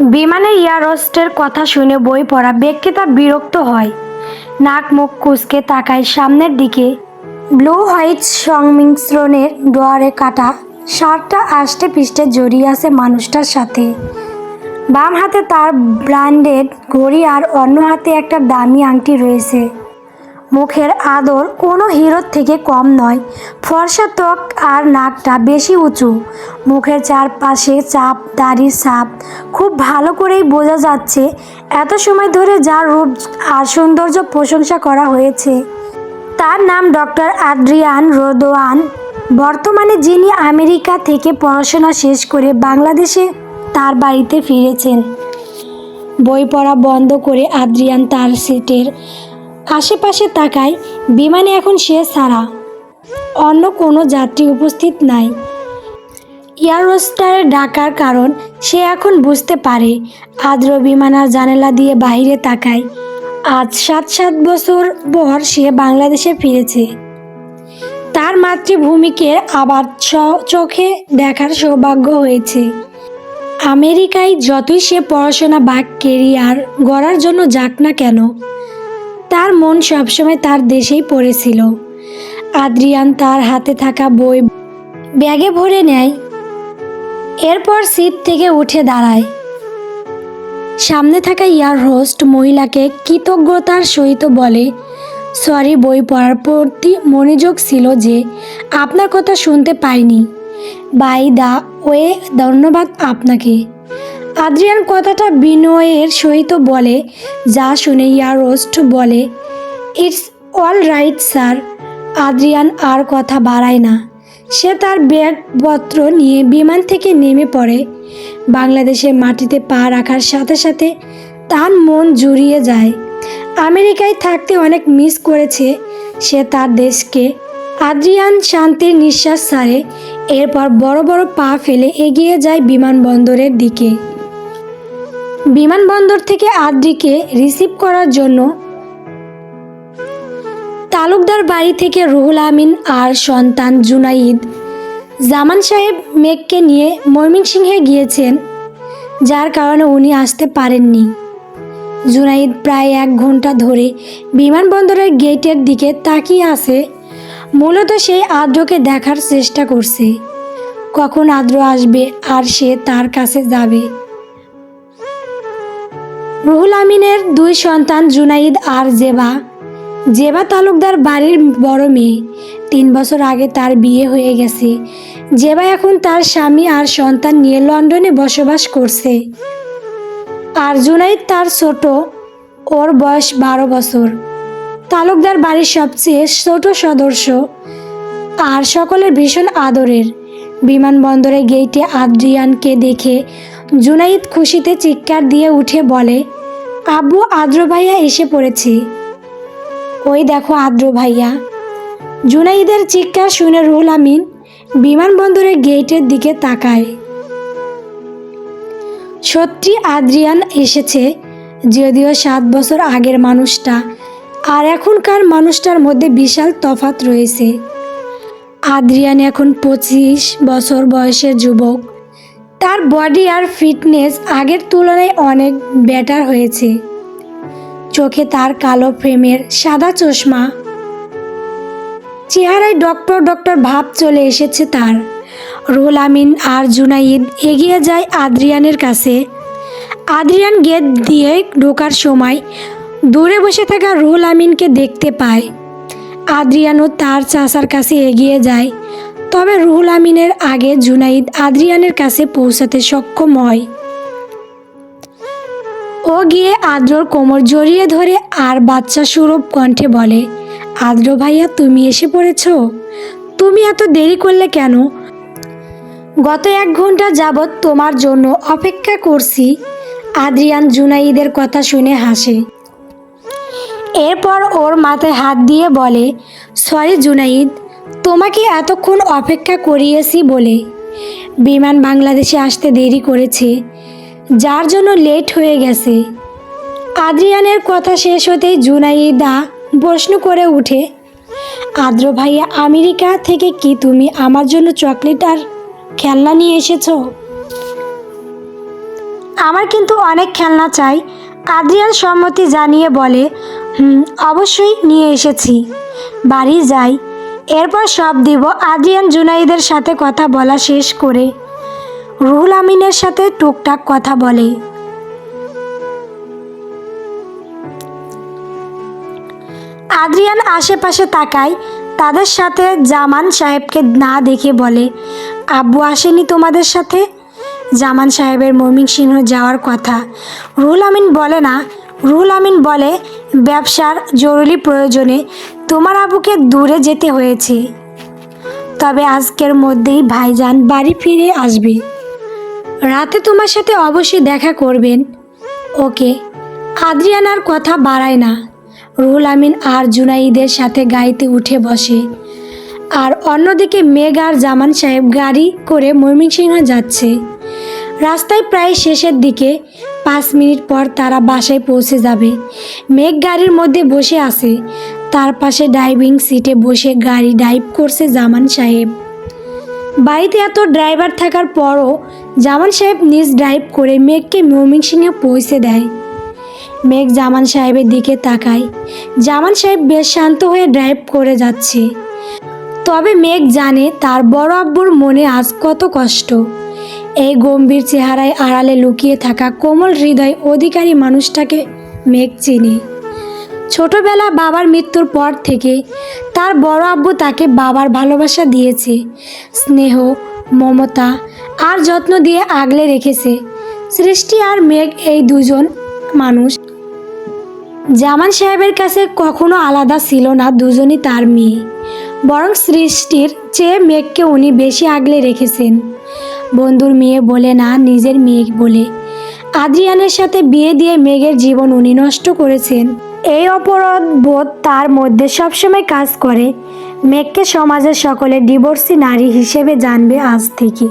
বিমানে ইয়ারস্টের কথা শুনে বই পড়া ব্যক্তিটা বিরক্ত হয়। নাক মুখ কুচকে তাকায় সামনের দিকে। ব্লু হোয়াইট সংমিশ্রণের ডোয়ারে কাটা শার্টটা আষ্টে পিষ্টে জড়িয়ে আছে মানুষটার সাথে। বাম হাতে তার ব্র্যান্ডেড ঘড়ি আর অন্য হাতে একটা দামি আংটি রয়েছে। মুখের আদর কোনো হিরোর থেকে কম নয়। ফর্সা ত্বক আর নাকটা বেশি উঁচু। মুখের চারপাশে চাপ দাড়ির ছাপ খুব ভালো করেই বোঝা যাচ্ছে এত সময় ধরে যার রূপ আর সৌন্দর্য প্রশংসা করা হয়েছে। তার নাম ডক্টর আদ্রিয়ান রোদোয়ান। বর্তমানে যিনি আমেরিকা থেকে পড়াশোনা শেষ করে বাংলাদেশে তার বাড়িতে ফিরেছেন। বই পড়া বন্ধ করে আদ্রিয়ান তার সিটের আশেপাশে তাকায়, বিমানে এখন সে ছাড়া অন্য কোনো যাত্রী উপস্থিত নাই। এয়ারোস্টারে ডাকার কারণ সে এখন বুঝতে পারে। আদ্র বিমানার জানালা দিয়ে বাইরে তাকায়। আজ সাত সাত বছর পর সে বাংলাদেশে ফিরেছে। তার মাতৃভূমিকে আবার চোখে দেখার সৌভাগ্য হয়েছে। আমেরিকায় যতই সে পড়াশোনা বা কেরিয়ার গড়ার জন্য যাক না কেন তার মন সবসময় তার দেশেই পড়েছিল। আদ্রিয়ান তার হাতে থাকা বই ব্যাগে ভরে নেয়। এরপর সিট থেকে উঠে দাঁড়ায়। সামনে থাকা ইয়ার হোস্ট মহিলাকে কৃতজ্ঞতার সহিত বলে, সরি, বই পড়ার প্রতি মনোযোগ ছিল যে আপনার কথা শুনতে পাইনি। বাই দা ওয়ে, ধন্যবাদ আপনাকে। আদ্রিয়ান কথাটা বিনয়ের সহিত বলে, যা শুনে ইয়ার রোস্ট বলে it's all right sir Adrian আর কথা বাড়ায় না। সে তার ব্যাগপত্র নিয়ে বিমান থেকে নেমে পড়ে। বাংলাদেশের মাটিতে পা রাখার সাথে সাথে তার মন জুড়িয়ে যায়। আমেরিকায় থাকতে অনেক মিস করেছে সে তার দেশকে। আদ্রিয়ান শান্তির নিঃশ্বাস সারে এরপর বড় বড় পা ফেলে এগিয়ে যায় বিমানবন্দরের দিকে। বিমানবন্দর থেকে আদ্রিকে রিসিভ করার জন্য তালুকদার বাড়ি থেকে রুহুল আমিন আর সন্তান জুনাইদ। জামান সাহেব মেঘকে নিয়ে ময়মনসিংহে গিয়েছেন, যার কারণে উনি আসতে পারেননি। জুনাইদ প্রায় এক ঘণ্টা ধরে বিমানবন্দরের গেটের দিকে তাকিয়ে আছে। মূলত সেই আদ্রকে দেখার চেষ্টা করছে। কখন আদ্র আসবে আর সে তার কাছে যাবে? রুহুল আমিনের দুই সন্তান জুনাইদ আর জেবা। জেবা তালুকদার বাড়ির বড় মেয়ে। তিন বছর আগে তার বিয়ে হয়ে গেছে। জেবা এখন তার স্বামী আর সন্তান নিয়ে লন্ডনে বসবাস করছে। আর জুনাইদ তার ছোট, ওর বয়স বারো বছর। তালুকদার বাড়ির সবচেয়ে ছোট সদস্য আর সকলের ভীষণ আদরের। বিমানবন্দরে গেইটে আদ্রিয়ানকে দেখে জুনাইদ খুশিতে চিৎকার দিয়ে উঠে বলে, আব্বু, আদ্র ভাইয়া এসে পড়েছে। ওই দেখো আদ্র ভাইয়া। জুনাইদের চিৎকার শুনে রুহুল আমিন বিমানবন্দরের গেটের দিকে তাকায়। সত্যি আদ্রিয়ান এসেছে, যদিও সাত বছর আগের মানুষটা, আর এখনকার মানুষটার মধ্যে বিশাল তফাত রয়েছে। আদ্রিয়ান এখন পঁচিশ বছর বয়সের যুবক। তার বডি আর ফিটনেস আগের তুলনায় অনেক বেটার হয়েছে। চোখে তার কালো ফ্রেমের সাদা চশমা। চেহারায় ডক্টর ডক্টর ভাব চলে এসেছে তার। রুহুল আমিন আর জুনাইদ এগিয়ে যায় আদ্রিয়ানের কাছে। আদ্রিয়ান গেট দিয়ে ঢোকার সময় দূরে বসে থাকা রুহুল আমিনকে দেখতে পায়। আদ্রিয়ানও তার চাচার কাছে এগিয়ে যায়। তবে রুহুল আমিনের আগে জুনাইদ আদ্রিয়ানের কাছে পৌঁছাতে সক্ষম হয়। ও গিয়ে আদ্রর কোমর জড়িয়ে ধরে আর বাচ্চা সুরভ কণ্ঠে বলে, আদ্র ভাইয়া, তুমি এসে পড়েছ? তুমি এত দেরি করলে কেন? গত এক ঘণ্টা যাবৎ তোমার জন্য অপেক্ষা করছি। আদ্রিয়ান জুনাইদের কথা শুনে হাসে। এরপর ওর মাথায় হাত দিয়ে বলে, সরি জুনাইদ তোমাকে এতক্ষণ অপেক্ষা করিয়েছি বলে। বিমান বাংলাদেশে আসতে দেরি করেছে, যার জন্য লেট হয়ে গেছে। আদ্রিয়ানের কথা শেষ হতেই জুনাইদা প্রশ্ন করে উঠে, আদ্র ভাইয়া, আমেরিকা থেকে কি তুমি আমার জন্য চকলেট আর খেলনা নিয়ে এসেছ? আমার কিন্তু অনেক খেলনা চাই, আদ্রিয়ান সম্মতি জানিয়ে বলে, হুম, অবশ্যই নিয়ে এসেছি। বাড়ি যাই। এরপর সব দিব। আদ্রিয়ান জুনাইদের সাথে কথা বলা শেষ করে। রুহুল আমিনের সাথে টুকটাক কথা বলে। আদ্রিয়ান আশেপাশে তাকায়, তাদের সাথে জামান সাহেবকে না দেখে বলে, আব্বু আসেনি তোমাদের সাথে? জামান সাহেবের মমিন সিংহ যাওয়ার কথা। রুহুল আমিন বলে না রুহুল আমিন বলে, ব্যবসার জরুরি প্রয়োজনে তোমার আবুকে দূরে যেতে হয়েছে। তবে আজকের মধ্যেই ভাইজান বাড়ি ফিরে আসবে। রাতে তোমার সাথে অবশ্যই দেখা করবেন। ওকে, আদ্রিয়ানার কথা বাড়ায় না। রুহুল আমিন আর জুনাইদের সাথে গাড়িতে উঠে বসে। আর অন্যদিকে মেঘ আর জামান সাহেব গাড়ি করে ময়মনসিংহ যাচ্ছে। রাস্তায় প্রায় শেষের দিকে পাঁচ মিনিট পর তারা বাসায় পৌঁছে যাবে। মেঘ গাড়ির মধ্যে বসে আছে। তার পাশে ড্রাইভিং সিটে বসে গাড়ি ড্রাইভ করছে জামান সাহেব। বাড়িতে এত ড্রাইভার থাকার পরও জামান সাহেব নিজ ড্রাইভ করে মেঘকে ময়মনসিংহে পৌঁছে দেয়। মেঘ জামান সাহেবের দিকে তাকায়। জামান সাহেব বেশ শান্ত হয়ে ড্রাইভ করে যাচ্ছে। তবে মেঘ জানে তার বড় আব্বুর মনে আজ কত কষ্ট। এই গম্ভীর চেহারায় আড়ালে লুকিয়ে থাকা কোমল হৃদয় অধিকারী মানুষটাকে মেঘ চিনি। ছোটবেলা বাবার মৃত্যুর পর থেকে তার বড় আব্বু তাকে বাবার ভালোবাসা দিয়েছে। স্নেহ, মমতা আর যত্ন দিয়ে আগলে রেখেছে। সৃষ্টি আর মেঘ এই দুজন মানুষ। জামান সাহেবের কাছে কখনো আলাদা ছিল না, দুজনই তার মেয়ে। বরং সৃষ্টির চেয়ে মেঘকে উনি বেশি আগলে রেখেছেন। বন্ধুর মেয়ে বলে না, নিজের মেয়ে বলে। আদ্রিয়ানের সাথে বিয়ে দিয়ে মেঘের জীবন উনি নষ্ট করেছেন। এই অপরাধ বোধ তার মধ্যে সবসময় কাজ করে। মেঘকে সমাজের সকলে ডিভোর্সি নারী হিসেবে জানবে আজ থেকে।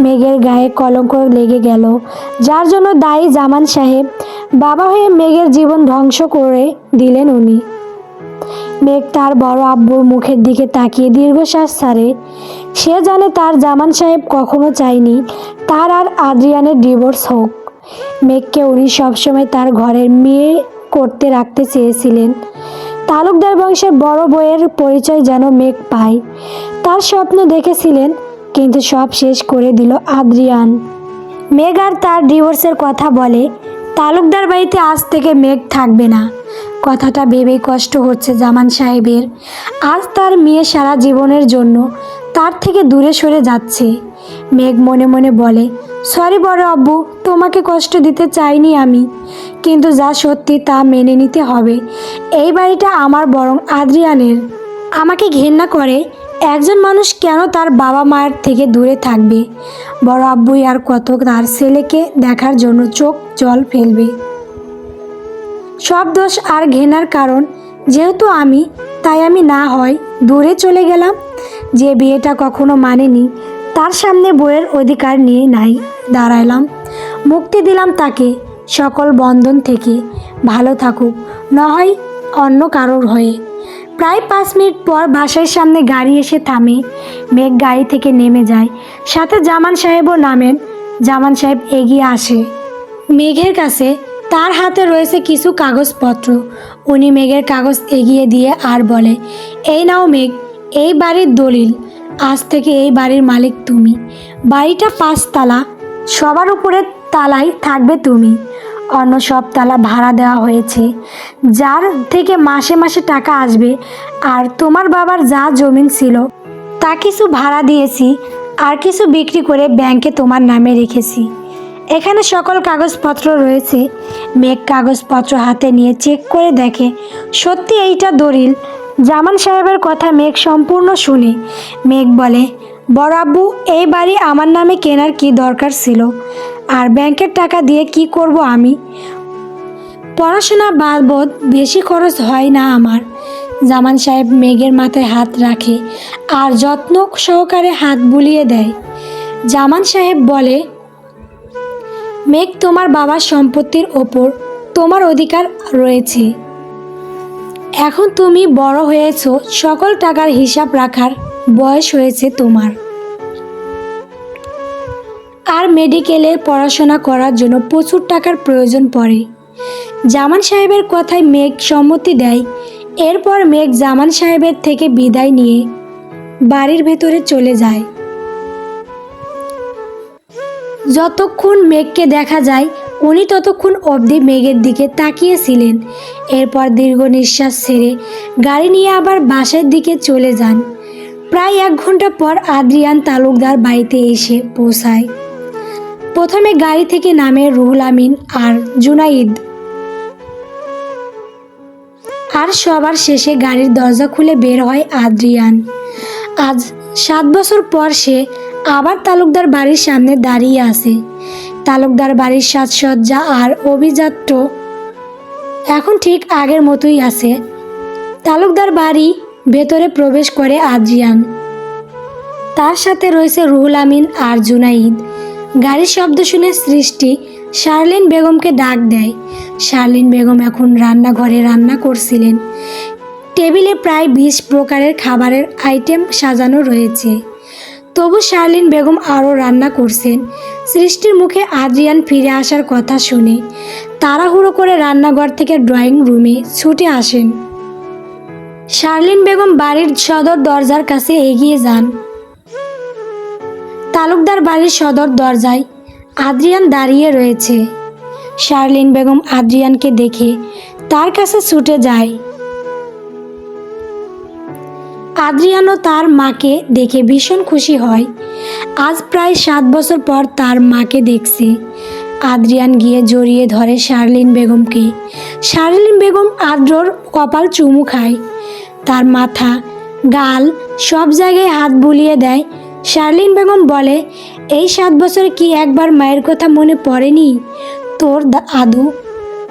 মেঘের গায়ে কলঙ্ক লেগে গেল। যার জন্য দায়ী জামান সাহেব বাবা হয়ে মেঘের জীবন ধ্বংস করে দিলেন উনি। মেঘ তার বড় আব্বুর মুখের দিকে তাকিয়ে দীর্ঘশ্বাস ছাড়ে। সে জানে তার জামান সাহেব কখনো চায়নি। তার আর আদ্রিয়ানের ডিভোর্স হোক। মেঘকে উনি সবসময় তার ঘরের মেয়ে করতে রাখতে চেয়েছিলেন। তালুকদার বংশের বড় বইয়ের পরিচয় যেন মেঘ পায়। তার স্বপ্ন দেখেছিলেন, কিন্তু সব শেষ করে দিল আদ্রিয়ান। মেঘ আর তার ডিভোর্সের কথা বলে, তালুকদার বাড়িতে আজ থেকে মেঘ থাকবে না। কথাটা ভেবে কষ্ট হচ্ছে জামান সাহেবের। আজ তার মেয়ে সারা জীবনের জন্য তার থেকে দূরে সরে যাচ্ছে। মেঘ মনে মনে বলে সরি বড় আব্বু, তোমাকে কষ্ট দিতে চাইনি আমি। কিন্তু যা সত্যি তা মেনে নিতে হবে। এই বাড়িটা আমার বরং আদ্রিয়ানের। আমাকে ঘেন্না করে, একজন মানুষ কেন তার বাবা মায়ের থেকে দূরে থাকবে? বড় আব্বুই আর কত তার ছেলেকে দেখার জন্য চোখ জল ফেলবে। সব দোষ আর ঘেনার কারণ। যেহেতু আমি, তাই আমি না হয় দূরে চলে গেলাম। যে বিয়েটা কখনো মানেনি, তার সামনে বইয়ের অধিকার নিয়ে নাই, দাঁড়াইলাম। মুক্তি দিলাম তাকে, সকল বন্ধন থেকে, ভালো থাকুক, না হয় অন্য কারোর হয়ে। প্রায় পাঁচ মিনিট পর বাসার সামনে গাড়ি এসে থামে, মেঘ গাড়ি থেকে নেমে যায়। সাথে জামান সাহেবও নামেন, জামান সাহেব এগিয়ে আসে। মেঘের কাছে তার হাতে রয়েছে কিছু কাগজপত্র। উনি মেঘের কাগজ এগিয়ে দিয়ে আর বলে, এই নাও মেঘ, এই বাড়ির দলিল। আজ থেকে এই বাড়ির মালিক তুমি। বাড়িটা পাঁচতলা সবার উপরে তালায় থাকবে তুমি। অন্য সব তালা ভাড়া দেওয়া হয়েছে। যার থেকে মাসে মাসে টাকা আসবে, আর তোমার বাবার যা জমিন ছিল, তা কিছু ভাড়া দিয়েছি, আর কিছু বিক্রি করে ব্যাংকে তোমার নামে রেখেছি। এখানে সকল কাগজপত্র রয়েছে। মেঘ কাগজপত্র হাতে নিয়ে চেক করে দেখে, সত্যি এইটা দলিল? জামান সাহেবের কথা মেঘ সম্পূর্ণ শুনে। মেঘ বলে, বড় আব্বু, এই বাড়ি আমার নামে কেনার কি দরকার ছিল? আর ব্যাংকের টাকা দিয়ে কি করব আমি? পড়াশোনা বাবদ বেশি খরচ হয় না আমার। জামান সাহেব মেঘের মাথায় হাত রাখে আর যত্ন সহকারে হাত বুলিয়ে দেয়। জামান সাহেব বলে মেঘ তোমার বাবার সম্পত্তির ওপর তোমার অধিকার রয়েছে। এখন তুমি বড় হয়েছো, সকল টাকার হিসাব রাখার বয়স হয়েছে তোমার। আর মেডিকেলে পড়াশোনা করার জন্য প্রচুর টাকার প্রয়োজন পড়ে। জামান সাহেবের কথায় মেঘ সম্মতি দেয়, এরপর মেঘ জামান সাহেবের থেকে বিদায় নিয়ে বাড়ির ভেতরে চলে যায়। যতক্ষণ মেঘকে দেখা যায়, উনি ততক্ষণ অবধি মেঘের দিকে তাকিয়েছিলেন। এরপর দীর্ঘ নিঃশ্বাস ছেড়ে গাড়ি নিয়ে আবার বাসের দিকে চলে যান। প্রায় এক ঘণ্টা পর আদ্রিয়ান তালুকদার বাড়িতে এসে পৌঁছায়। প্রথমে গাড়ি থেকে নামে রুহুল আমিন আর জুনাইদ। আর সবার শেষে গাড়ির দরজা খুলে বের হয় আদ্রিয়ান। আজ সাত বছর পর সে আবার তালুকদার বাড়ির সামনে দাঁড়িয়ে আছে। তালুকদার বাড়ির সাজসজ্জা আর অভিজাত্য এখন ঠিক আগের মতোই আছে। তালুকদার বাড়ি ভেতরে প্রবেশ করে আজিয়ান। তার সাথে রয়েছে রুহুল আমিন আর জুনাইদ। গাড়ির শব্দ শুনে সৃষ্টি শার্লিন বেগমকে ডাক দেয়। শার্লিন বেগম এখন রান্নাঘরে রান্না করছিলেন। টেবিলে প্রায় বিশ প্রকারের খাবারের আইটেম সাজানো রয়েছে। তবু শার্লিন বেগম আরও রান্না করছেন। সৃষ্টির মুখে আদ্রিয়ান ফিরে আসার কথা শুনে তাড়াহুড়ো করে রান্নাঘর থেকে ড্রয়িং রুমে ছুটে আসেন। শার্লিন বেগম বাড়ির সদর দরজার কাছে এগিয়ে যান। তালুকদার বাড়ির সদর দরজায় আদ্রিয়ান দাঁড়িয়ে রয়েছে। শার্লিন বেগম আদ্রিয়ানকে দেখে তার কাছে ছুটে যায়। আদ্রিয়ানও তার মাকে দেখে ভীষণ খুশি হয়। আজ প্রায় সাত বছর পর তার মাকে দেখছে। আদ্রিয়ান গিয়ে জড়িয়ে ধরে শার্লিন বেগমকে। শার্লিন বেগম আদ্রর কপাল চুমু খায়। তার মাথা, গাল সব জায়গায় হাত বুলিয়ে দেয়। শার্লিন বেগম বলে, এই সাত বছরে কি একবার মায়ের কথা মনে পড়েনি? তোর আদু,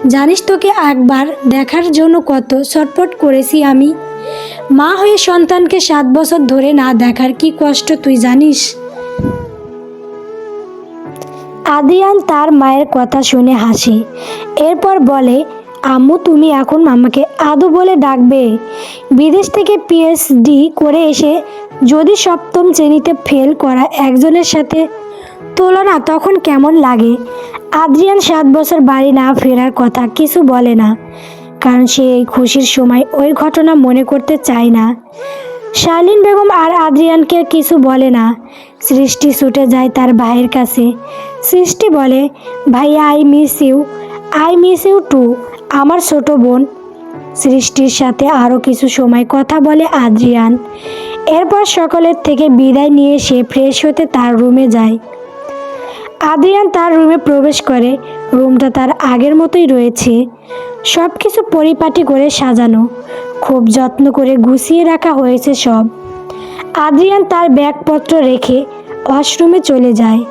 জানিস তোকে একবার দেখার জন্য কত ছটফট করেছি আমি। মা হয়ে সন্তানকে সাত বছর ধরে না দেখার কি কষ্ট তুই জানিস? আদিয়ান তার মায়ের কথা শুনে হাসে। এরপর বলে, আম্মু, তুমি এখন আমাকে আদু বলে ডাকবে। বিদেশ থেকে পিএইচডি করে এসে যদি সপ্তম শ্রেণীতে ফেল করা একজনের সাথে তুলনা তখন কেমন লাগে? আদ্রিয়ান সাত বছর বাড়ি না ফেরার কথা কিছু বলে না। কারণ সে এই খুশির সময় ওই ঘটনা মনে করতে চায় না। শালিন বেগম আর আদ্রিয়ানকে কিছু বলে না। সৃষ্টি ছুটে যায় তার ভাইয়ের কাছে। সৃষ্টি বলে ভাই I miss you I miss you too আমার ছোট বোন। সৃষ্টির সাথে আরও কিছু সময় কথা বলে আদ্রিয়ান। এরপর সকলের থেকে বিদায় নিয়ে সে ফ্রেশ হতে তার রুমে যায়। আদ্রিয়ান তার রুমে প্রবেশ করে। রুমটা তার আগের মতোই রয়েছে। সব কিছু পরিপাটি করে সাজানো, খুব যত্ন করে গুছিয়ে রাখা হয়েছে সব। আদ্রিয়ান তার ব্যাগপত্র রেখে ওয়াশরুমে চলে যায়।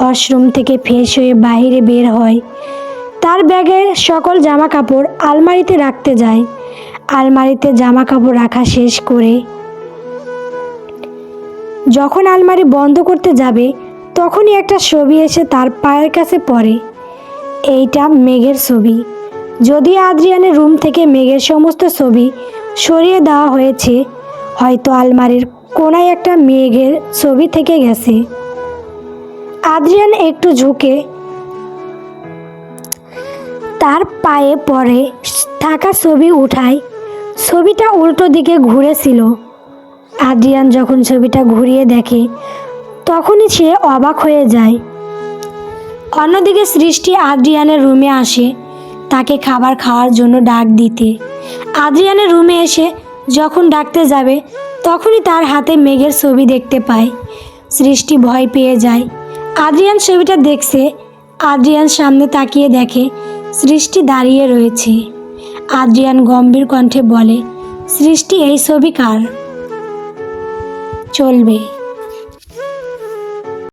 ওয়াশরুম থেকে ফ্রেশ হয়ে বাইরে বের হয়। তার ব্যাগের সকল জামা কাপড় আলমারিতে রাখতে যায়। আলমারিতে জামা কাপড় রাখা শেষ করে যখন আলমারি বন্ধ করতে যাবে, তখনই একটা ছবি এসে তার পায়ের কাছে পড়ে। এইটা মেঘের ছবি। যদি আদ্রিয়ানের রুম থেকে মেঘের সমস্ত ছবি সরিয়ে দেওয়া হয়েছে, হয়তো আলমারির কোনায় একটা মেঘের ছবি থেকে গেছে। আদ্রিয়ান একটু ঝুঁকে তার পায়ে পরে থাকা ছবি উঠায়। ছবিটা উল্টো দিকে ঘুরেছিল। আদ্রিয়ান যখন ছবিটা ঘুরিয়ে দেখে, তখনই সে অবাক হয়ে যায়। অন্যদিকে সৃষ্টি আদ্রিয়ানের রুমে আসে, তাকে খাবার খাওয়ার জন্য ডাক দিতে। আদ্রিয়ানের রুমে এসে যখন ডাকতে যাবে, তখনই তার হাতে মেঘের ছবি দেখতে পায়। সৃষ্টি ভয় পেয়ে যায়। আদ্রিয়ান ছবিটা দেখছে, আদ্রিয়ান সামনে তাকিয়ে দেখে সৃষ্টি দাঁড়িয়ে রয়েছে। আদ্রিয়ান গম্ভীর কণ্ঠে বলে, সৃষ্টি, এই ছবি কার? চলবে।